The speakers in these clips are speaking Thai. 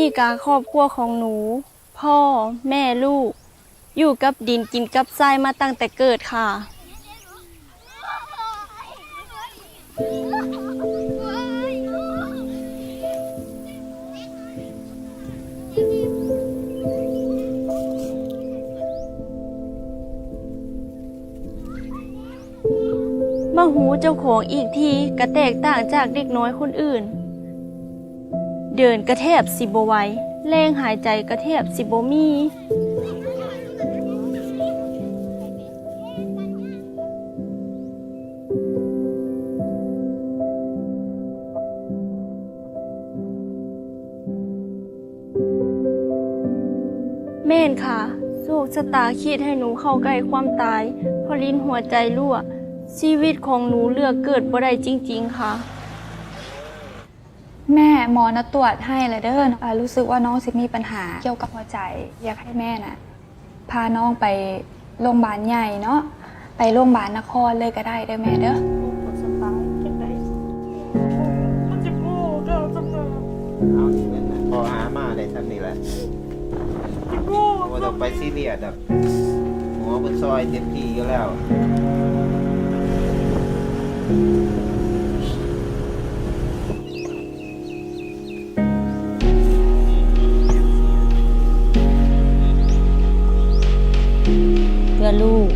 นี่กาครอบครัวของหนู พ่อแม่ลูก อยู่กับดินกินกับทรายมาตั้งแต่เกิดค่ะ มาหูเจ้าของอีกทีกระแตกต่างจากเด็กน้อยคนอื่น เดินกระแทบสิบไหวแรงหายใจกระแทบสิบมี แม่นค่ะโชคชะตาคิดให้หนูเข้าใกล้ความตายเพราะลิ้นหัวใจรั่ว ชีวิตของหนูเลือกเกิดบ่ได้จริง ๆ ค่ะ แม่หมอนะตรวจให้แล้วเด้ออ่ารู้สึกว่าน้องสิมีปัญหาเกี่ยวกับหัวใจ อยากให้แม่น่ะ พาน้องไปโรงพยาบาลใหญ่เนาะไปโรงพยาบาลนครเลยก็ได้เด้อแม่เด้อเอานี่แม่นนะพอหามาได้ทำนี่แหละว่าต้องไปซีเรียสแบบหมอเป็นซอยเต็มที่อยู่แล้ว ลูก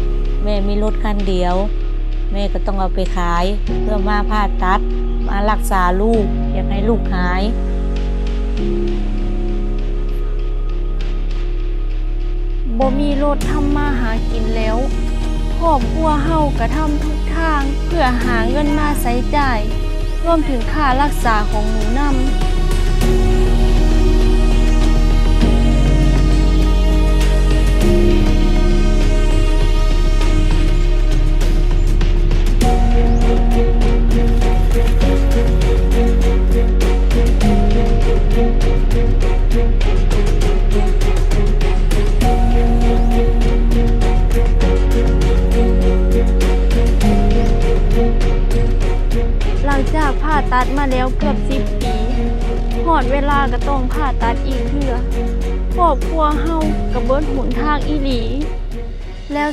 แม่มีรถคันเดียว แม่ก็ต้องเอาไปขาย เพื่อมาผ่าตัด มารักษาลูก อยากให้ลูกหายบ่มีรถทำมาหากินแล้วครอบครัวเฮากระทำทุกทางเพื่อหาเงินมาใช้จ่าย รวมถึงค่ารักษาของหนูนำ ตัดมาแล้วเกือบสิบปีหอดเวลาก็ต้องผ่าตัดอีกเถื่อครอบครัวเฮากับเบิดหนทางอีหลี แล้ว